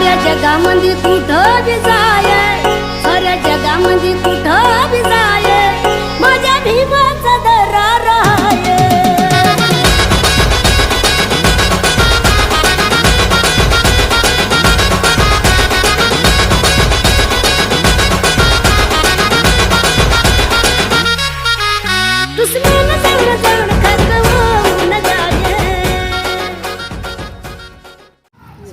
साऱ्या जगामध्ये कुठं जाय. साऱ्या जगामध्ये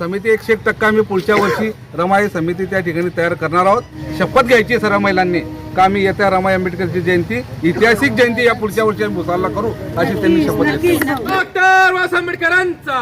समिती एकशे एक टक्का आम्ही पुढच्या वर्षी रमाई समिती त्या ठिकाणी तयार करणार आहोत. शपथ घ्यायची आहे सर्व महिलांनी का आम्ही येत्या रमाई आंबेडकरची जयंती ऐतिहासिक जयंती या पुढच्या वर्षी आम्ही भुसारला करू अशी त्यांनी शपथ घेतली. डॉक्टर वास आंबेडकरांचा.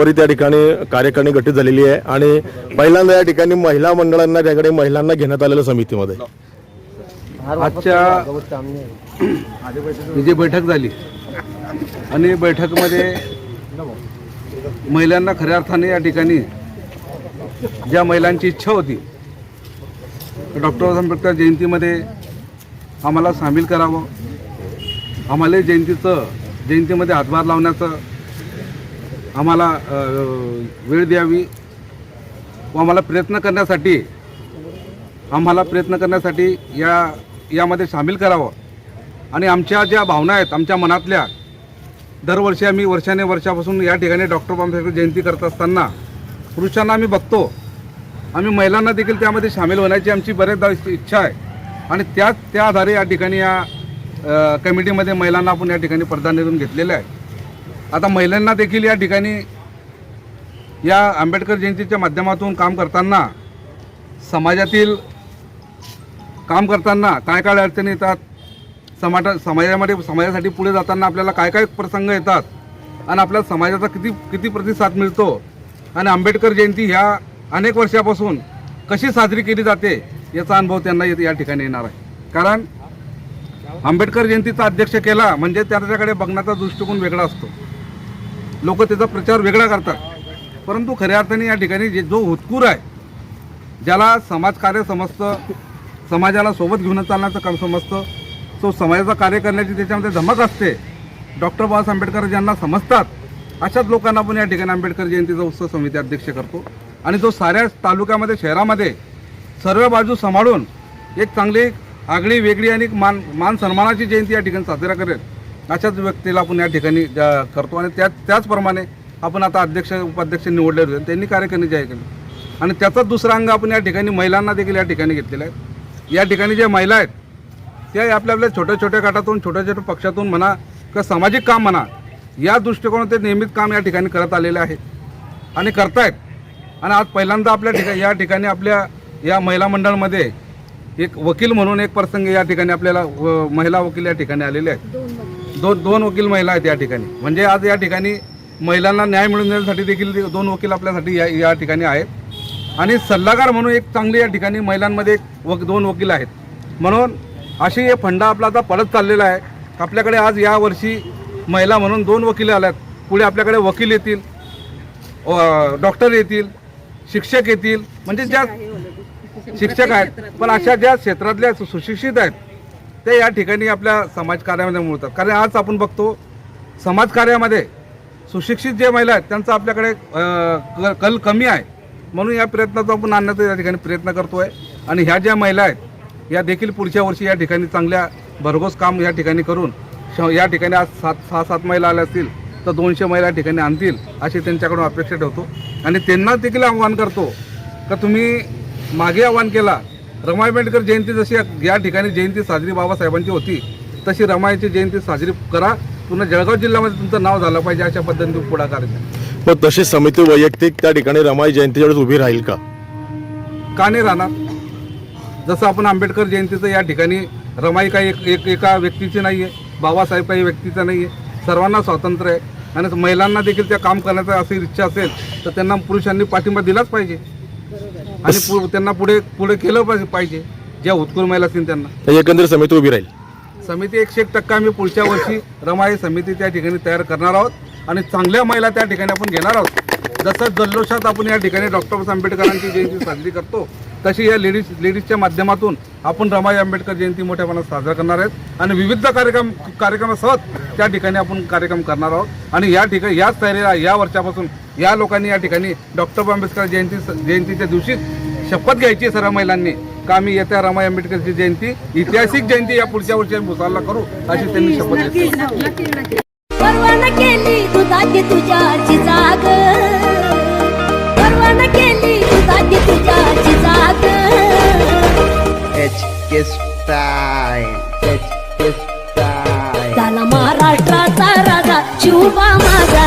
आंबेडकरांचा त्या ठिकाणी कार्यकारिणी गठीत झालेली आहे आणि पहिल्यांदा या ठिकाणी महिला मंडळांना त्याकडे महिलांना घेण्यात आलेलं समितीमध्ये. आजच्या जी बैठक झाली आणि बैठकमध्ये महिलांना खऱ्या अर्थाने या ठिकाणी ज्या महिलांची इच्छा होती डॉक्टर आंबेडकर जयंतीमध्ये आम्हाला सामील करावं. आम्हाला जयंतीचं जयंतीमध्ये हातभार लावण्याचं आम्हाला वेळ द्यावी व आम्हाला प्रयत्न करण्यासाठी आम्हाला प्रयत्न करण्यासाठी या यामध्ये सामील करावं. आणि आमच्या ज्या भावना आहेत आमच्या मनातल्या दरवर्षी आम्ही वर्षाने वर्षापासून या ठिकाणी डॉक्टर बाबासाहेब जयंती करत असताना पुरुषांना आम्ही बघतो. आम्ही महिलांना देखील त्यामध्ये सामील होण्याची आमची बरेचदा इच्छा आहे. आणि त्याच त्या आधारे या ठिकाणी या कमिटीमध्ये महिलांना आपण या ठिकाणी प्राधान्य देऊन घेतलेलं आहे. आता महिलांना देखील या ठिकाणी या आंबेडकर जयंतीच्या माध्यमातून काम करताना समाजातील काम करताना काय काय अडचणी येतात? समाजा समाजामध्ये समाजासाठी पुढे जाताना आपल्याला काय काय प्रसंग येतात? आणि आपल्या समाजाचा किती किती प्रतिसाद मिळतो? आणि आंबेडकर जयंती ह्या अनेक वर्षापासून कशी साजरी केली जाते? याचा अनुभव त्यांना येत- या ठिकाणी येणार आहे. कारण आंबेडकर जयंतीचा अध्यक्ष केला म्हणजे त्याच्याकडे बघण्याचा दृष्टिकोन वेगळा असतो. लोक त्याचा प्रचार वेगळा करतात. परंतु खऱ्या अर्थाने या ठिकाणी जे जो हुतकूर आहे ज्याला समाजकार्य समजतं समाजाला सोबत घेऊन चालण्याचं काम समजतं तो समाजाचं कार्य करण्याची त्याच्यामध्ये धमक असते डॉक्टर बाबासाहेब आंबेडकर ज्यांना समजतात अशाच लोकांना आपण या ठिकाणी आंबेडकर जयंतीचा उत्सव समिती अध्यक्ष करतो. आणि जो साऱ्या तालुक्यामध्ये शहरामध्ये सर्व बाजू सांभाळून एक चांगली आगळी वेगळी आणि मान मान सन्मानाची जयंती या ठिकाणी साजरा करेल. अशाच व्यक्तीला आपण या ठिकाणी करतो. आणि त्या त्याचप्रमाणे आपण आता अध्यक्ष उपाध्यक्ष निवडले होते. त्यांनी कार्यकारिणी जाहीर केली. आणि त्याचाच दुसरा अंग आपण या ठिकाणी महिलांना देखील या ठिकाणी घेतलेला आहे. या ठिकाणी ज्या महिला आहेत त्या आपल्या आपल्या छोट्या छोट्या गटातून छोट्या छोट्या पक्षातून म्हणा किंवा सामाजिक काम म्हणा या दृष्टिकोनात ते नियमित काम या ठिकाणी करत आलेले आहे आणि करतायत. आणि आज पहिल्यांदा आपल्या ठिकाणी या ठिकाणी आपल्या या महिला मंडळामध्ये एक वकील म्हणून एक प्रसंग या ठिकाणी आपल्याला व- महिला वकील या ठिकाणी आलेले आहेत. दोन दोन वकील महिला आहेत या ठिकाणी. म्हणजे आज या ठिकाणी महिलांना न्याय मिळवून देण्यासाठी देखील दोन वकील आपल्यासाठी या या ठिकाणी आहेत. आणि सल्लागार म्हणून एक चांगली या ठिकाणी महिलांमध्ये एक वक दोन वकील आहेत. म्हणून अशी हे फंडा आपला आता पडत चाललेला आहे. आपल्याकडे आज या वर्षी महिला म्हणून दोन वकील आल्यात. पुढे आपल्याकडे वकील येतील डॉक्टर येतील शिक्षक येतील. म्हणजे ज्या शिक्षक आहेत. पण अशा ज्या क्षेत्रातल्या सुशिक्षित आहेत ते या ठिकाणी आपल्या समाजकार्यामध्ये मिळतात. कारण आज आपण बघतो समाजकार्यामध्ये सुशिक्षित जे महिला आहेत त्यांचा आपल्याकडे क- कल कमी आहे. म्हणून या प्रयत्नाचा आपण आणण्याचा या ठिकाणी प्रयत्न करतोय. आणि ह्या ज्या महिला आहेत या देखील पुढच्या वर्षी या ठिकाणी चांगल्या भरघोस काम या ठिकाणी करून श- या ठिकाणी आज सात सहा सात महिला आल्या असतील तर दोनशे महिला या ठिकाणी आणतील अशी त्यांच्याकडून अपेक्षा ठेवतो. आणि त्यांना देखील आव्हान करतो का तुम्ही मागे आव्हान केला रमाई आंबेडकर जयंती जशी या- ठिकाणी जयंती साजरी बाबासाहेबांची होती तशी रमाईची जयंती साजरी करा. पुन्हा जळगाव जिल्ह्यामध्ये तुमचं नाव झालं पाहिजे अशा पद्धतीने पुढाकार घ्या. मग तशी समिती वैयक्तिक त्या ठिकाणी रमाई जयंतीच्या वेळेस उभी राहील का? का नाही राहणार? जसं आपण आंबेडकर जयंतीचं या ठिकाणी रमाई काही एक, एक एका व्यक्तीची नाही आहे बाबासाहेब काही व्यक्तीचा नाही आहे सर्वांना स्वातंत्र्य आहे. आणि महिलांना देखील त्या काम करण्याचा अशी इच्छा असेल तर त्यांना पुरुषांनी पाठिंबा दिलाच पाहिजे. आणि पु- त्यांना पुढे पुढे केलं पाहिजे पाहिजे. ज्या उत्कुल महिला असतील त्यांना. तर एकंदरीत समिती उभी राहील. समिती एकशे एक टक्का आम्ही पुढच्या वर्षी रमाई समिती त्या ठिकाणी तयार करणार आहोत. आणि चांगल्या महिला त्या ठिकाणी आपण घेणार आहोत. जसं जल्लोषात आपण या ठिकाणी डॉक्टर बाबासाहेब आंबेडकरांची जयंती साजरी करतो तशी या लेडीज लेडीजच्या माध्यमातून आपण रमाई आंबेडकर जयंती मोठ्या प्रमाणात साजरा करणार आहेत. आणि विविध कार्यक्रम कार्यक्रमासह त्या ठिकाणी आपण कार्यक्रम करणार आहोत. आणि या ठिकाणी याच तयारीला या वर्षापासून या लोकांनी या ठिकाणी डॉक्टर आंबेडकर जयंती जयंतीच्या दिवशी शपथ घ्यायची आहे सर्व महिलांनी. का आम्ही येत्या रमाई आंबेडकरची जयंती ऐतिहासिक जयंती या पुढच्या वर्षी आम्ही भुसावळला करू अशी त्यांनी शपथ घेतली. परवाना केली दुधाची तुझ्याची जाग. परवाना केली दुधाची तुझ्याची जाग. H K style. H K style. झाला महाराष्ट्राचा राजा शिवबा माझा